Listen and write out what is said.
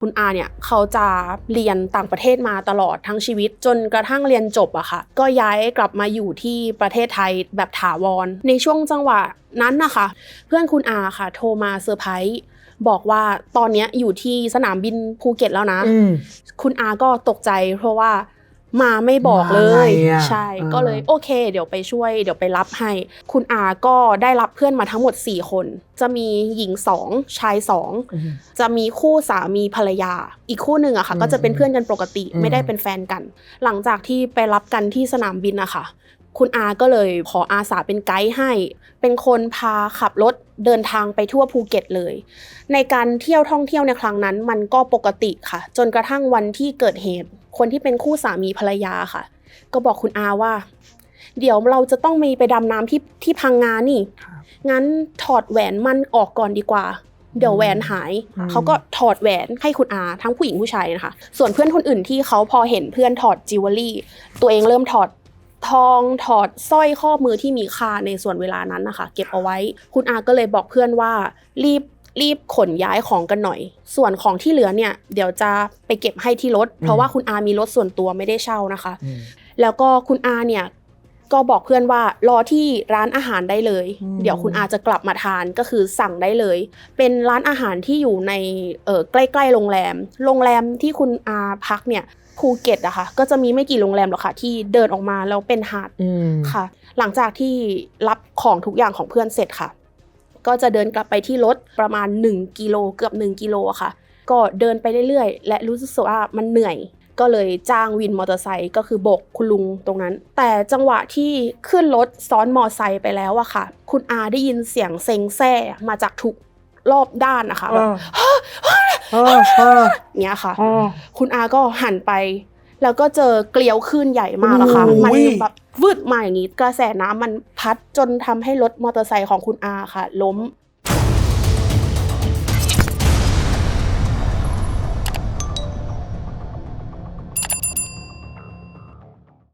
คุณอาเนี่ยเขาจะเรียนต่างประเทศมาตลอดทั้งชีวิต จนกระทั่งเรียนจบอะค่ะ ก็ย้ายกลับมาอยู่ที่ประเทศไทยแบบถาวร ในช่วงจังหวะนั้นนะคะ เพื่อนคุณอาค่ะ โทรมาเซอร์ไพรส์บอกว่าตอนเนี้ยอยู่ที่สนามบินภูเก็ตแล้วนะอืมคุณอาก็ตกใจเพราะว่า มาไม่บอกเลยมาไงอะใช่อ่าก็เลยโอเค เดี๋ยวไปช่วย เดี๋ยวไปรับให้ คุณอาก็ได้รับเพื่อนมาทั้งหมด 4 คน จะมีหญิง2ชาย2อืมจะมีคู่สามีภรรยา อีกคู่หนึ่งอะค่ะอืมก็จะเป็นเพื่อนกันปกติอืมไม่ได้เป็นแฟนกัน หลังจากที่ไปรับกันที่สนามบินอะค่ะคุณอาก็เลยขออาสาเป็นไกด์ให้ เป็นคนพาขับรถเดินทางไปทั่วภูเก็ตเลย ในการเที่ยวท่องเที่ยวในครั้งนั้นมันก็ปกติค่ะ จนกระทั่งวันที่เกิดเหตุ คนที่เป็นคู่สามีภรรยาค่ะ ก็บอกคุณอาว่า เดี๋ยวเราจะต้องมีไปดำน้ำที่ที่พังงานี่ครับงั้นถอดแหวนมันออกก่อนดีกว่า เดี๋ยวแหวนหายอืมเขาก็ถอดแหวนให้คุณอาทั้งผู้หญิงผู้ชายนะคะ ส่วนเพื่อนคนอื่นที่เขาพอเห็นเพื่อนถอดจิวเวลรี่ ตัวเองเริ่มถอดทองถอดสร้อยข้อมือที่มีค่าในส่วนเวลานั้นนะคะ เก็บเอาไว้ คุณอาก็เลยบอกเพื่อนว่ารีบ รีบขนย้ายของกันหน่อย ส่วนของที่เหลือเนี่ยเดี๋ยวจะไปเก็บให้ที่รถ เพราะว่าคุณอามีรถส่วนตัวไม่ได้เช่านะคะอืมแล้วก็คุณอาเนี่ยก็บอกเพื่อนว่ารอที่ร้านอาหารได้เลยอืมเดี๋ยวคุณอาจะกลับมาทานก็คือสั่งได้เลย เป็นร้านอาหารที่อยู่ในเออใกล้ๆโรงแรม โรงแรมที่คุณอาพักเนี่ยภูเก็ตอะค่ะก็จะมีไม่กี่โรงแรมหรอกค่ะ ที่เดินออกมาแล้วเป็นหาดอืมค่ะ หลังจากที่รับของทุกอย่างของเพื่อนเสร็จค่ะ ก็จะเดินกลับไปที่รถประมาณ 1กิโลเกือบ 1กิโลอะค่ะ ก็เดินไปเรื่อยๆ และรู้สึกว่ามันเหนื่อย ก็เลยจ้างวินมอเตอร์ไซค์ก็คือโบกคุณลุงตรงนั้น แต่จังหวะที่ขึ้นรถซ้อนมอไซค์ไปแล้วอะค่ะ คุณอาได้ยินเสียงเซ็งแซ่มาจากทุกรอบด้านนะคะเอแบบอเออเออเนี้ยค่ะเออคุณอาก็หันไป แล้วก็เจอเกลียวคลื่นใหญ่มากอะค่ะโอ้มันยแบบวืดมาอย่างนี้กระแสน้ำมันพัดจนทำให้รถมอเตอร์ไซค์ของคุณอาค่ะ ล้ม